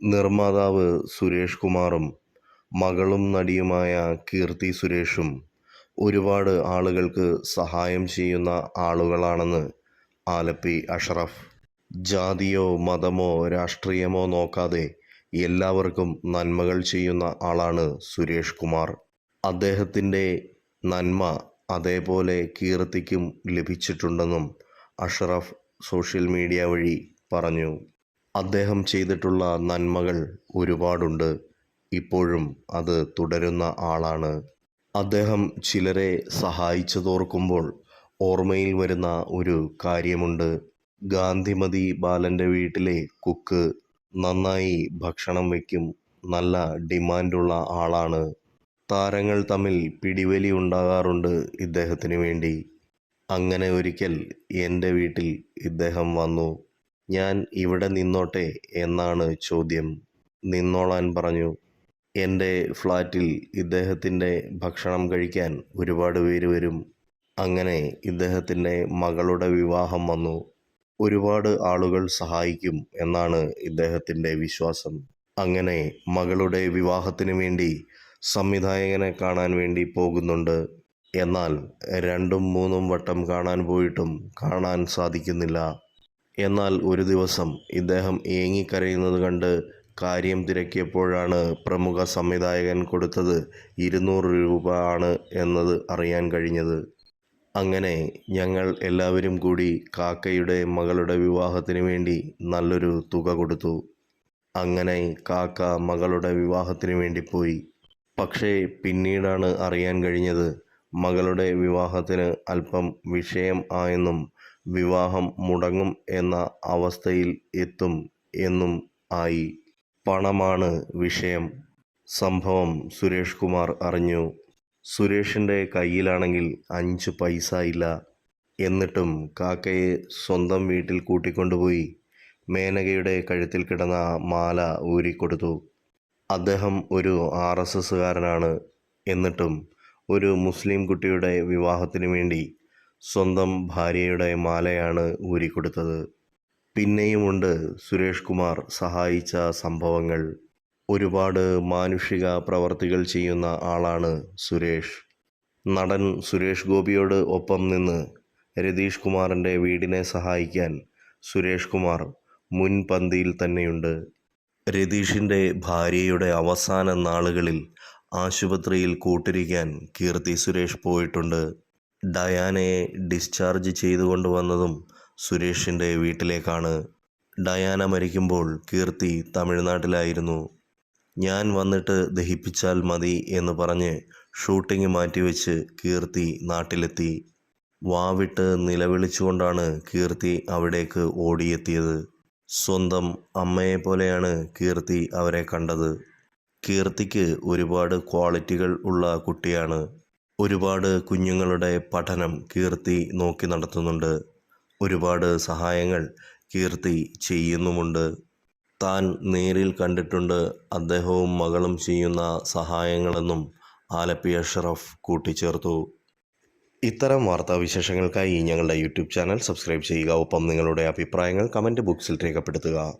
നിർമ്മാതാവ് സുരേഷ് കുമാറും മകളും നടിയുമായ കീർത്തി സുരേഷും ഒരുപാട് ആളുകൾക്ക് സഹായം ചെയ്യുന്ന ആളുകളാണെന്ന് ആലപ്പി അഷറഫ്. ജാതിയോ മതമോ രാഷ്ട്രീയമോ നോക്കാതെ എല്ലാവർക്കും നന്മകൾ ചെയ്യുന്ന ആളാണ് സുരേഷ് കുമാർ. അദ്ദേഹത്തിന്റെ നന്മ അതേപോലെ കീർത്തിക്കും ലഭിച്ചിട്ടുണ്ടെന്നും അഷറഫ് സോഷ്യൽ മീഡിയ വഴി പറഞ്ഞു. അദ്ദേഹം ചെയ്തിട്ടുള്ള നന്മകൾ ഒരുപാടുണ്ട്. ഇപ്പോഴും അത് തുടരുന്ന ആളാണ്. അദ്ദേഹം ചിലരെ സഹായിച്ചതോർക്കുമ്പോൾ ഓർമ്മയിൽ വരുന്ന ഒരു കാര്യമുണ്ട്. ഗാന്ധിമതി ബാലന്റെ വീട്ടിലെ കുക്ക് നന്നായി ഭക്ഷണം വയ്ക്കും നല്ല ഡിമാൻഡുള്ള ആളാണ്. താരങ്ങൾ തമ്മിൽ പിടിവലി ഉണ്ടാകാറുണ്ട് ഇദ്ദേഹത്തിന് വേണ്ടി. അങ്ങനെ ഒരിക്കൽ എന്റെ വീട്ടിൽ ഇദ്ദേഹം വന്നു. ഞാൻ ഇവിടെ നിന്നോട്ടെ എന്നാണ് ചോദ്യം. നിന്നോളാൻ പറഞ്ഞു. എന്റെ ഫ്ലാറ്റിൽ ഇദ്ദേഹത്തിന്റെ ഭക്ഷണം കഴിക്കാൻ ഒരുപാട് പേര് വരും. അങ്ങനെ ഇദ്ദേഹത്തിന്റെ മകളുടെ വിവാഹം വന്നു. ഒരുപാട് ആളുകൾ സഹായിക്കും എന്നാണ് ഇദ്ദേഹത്തിന്റെ വിശ്വാസം. അങ്ങനെ മകളുടെ വിവാഹത്തിന് വേണ്ടി സംവിധായകനെ കാണാൻ വേണ്ടി പോകുന്നുണ്ട്. എന്നാൽ രണ്ടും മൂന്നും വട്ടം കാണാൻ പോയിട്ടും കാണാൻ സാധിക്കുന്നില്ല. എന്നാൽ ഒരു ദിവസം ഇദ്ദേഹം ഏങ്ങിക്കരയുന്നത് കണ്ട് കാര്യം തിരക്കിയപ്പോഴാണ് പ്രമുഖ സംവിധായകൻ കൊടുത്തത് ഇരുന്നൂറ് രൂപ ആണ് എന്നത് അറിയാൻ കഴിഞ്ഞത്. അങ്ങനെ ഞങ്ങൾ എല്ലാവരും കൂടി കാക്കയുടെ മകളുടെ വിവാഹത്തിന് വേണ്ടി നല്ലൊരു തുക കൊടുത്തു. അങ്ങനെ കാക്ക മകളുടെ വിവാഹത്തിന് വേണ്ടി പോയി. പക്ഷേ പിന്നീടാണ് അറിയാൻ കഴിഞ്ഞത് മകളുടെ വിവാഹത്തിന് അല്പം വിഷയം ആയെന്നും വിവാഹം മുടങ്ങും എന്ന അവസ്ഥയിൽ എത്തും എന്നും ആയി. പണമാണ് വിഷയം. സംഭവം സുരേഷ് കുമാർ അറിഞ്ഞു. സുരേഷിന്റെ കയ്യിലാണെങ്കിൽ അഞ്ച് പൈസ ഇല്ല. എന്നിട്ടും കാക്കയെ സ്വന്തം വീട്ടിൽ കൂട്ടിക്കൊണ്ടുപോയി മേനകയുടെ കഴുത്തിൽ കിടന്ന മാല ഊരിക്കൊടുത്തു. അദ്ദേഹം ഒരു ആർ എസ് എസ്സുകാരനാണ്. എന്നിട്ടും ഒരു മുസ്ലിം കുട്ടിയുടെ വിവാഹത്തിന് വേണ്ടി സ്വന്തം ഭാര്യയുടെ മാലയാണ് ഊരിക്കൊടുത്തത്. പിന്നെയുമുണ്ട് സുരേഷ് കുമാർ സഹായിച്ച സംഭവങ്ങൾ. ഒരുപാട് മാനുഷിക പ്രവർത്തികൾ ചെയ്യുന്ന ആളാണ് സുരേഷ്. നടൻ സുരേഷ് ഗോപിയോട് ഒപ്പം നിന്ന് രതീഷ് കുമാറിന്റെ വീടിനെ സഹായിക്കാൻ സുരേഷ് കുമാർ മുൻപന്തിയിൽ തന്നെയുണ്ട്. രതീഷിന്റെ ഭാര്യയുടെ അവസാന നാളുകളിൽ ആശുപത്രിയിൽ കൂട്ടിരിക്കാൻ കീർത്തി സുരേഷ് പോയിട്ടുണ്ട്. ഡയാനയെ ഡിസ്ചാർജ് ചെയ്തു കൊണ്ടുവന്നതും സുരേഷിന്റെ വീട്ടിലേക്കാണ്. ഡയാന മരിക്കുമ്പോൾ കീർത്തി തമിഴ്നാട്ടിലായിരുന്നു. ഞാൻ വന്നിട്ട് ദഹിപ്പിച്ചാൽ മതി എന്ന് പറഞ്ഞ് ഷൂട്ടിംഗ് മാറ്റിവെച്ച് കീർത്തി നാട്ടിലെത്തി. വാവിട്ട് നിലവിളിച്ചുകൊണ്ടാണ് കീർത്തി അവിടേക്ക് ഓടിയെത്തിയത്. സ്വന്തം അമ്മയെപ്പോലെയാണ് കീർത്തി അവരെ കണ്ടത്. കീർത്തിക്ക് ഒരുപാട് ക്വാളിറ്റികൾ ഉള്ള കുട്ടിയാണ്. ഒരുപാട് കുഞ്ഞുങ്ങളുടെ പഠനം കീർത്തി നോക്കി നടത്തുന്നുണ്ട്. ഒരുപാട് സഹായങ്ങൾ കീർത്തി ചെയ്യുന്നുമുണ്ട്. താൻ നേരിൽ കണ്ടിട്ടുണ്ട് അദ്ദേഹവും മകളും ചെയ്യുന്ന സഹായങ്ങളെന്നും ആലപ്പി അഷറഫ് കൂട്ടിച്ചേർത്തു. ഇത്തരം വാർത്താ വിശേഷങ്ങൾക്കായി ഞങ്ങളുടെ യൂട്യൂബ് ചാനൽ സബ്സ്ക്രൈബ് ചെയ്യുക. ഒപ്പം നിങ്ങളുടെ അഭിപ്രായങ്ങൾ കമന്റ് ബോക്സിൽ രേഖപ്പെടുത്തുക.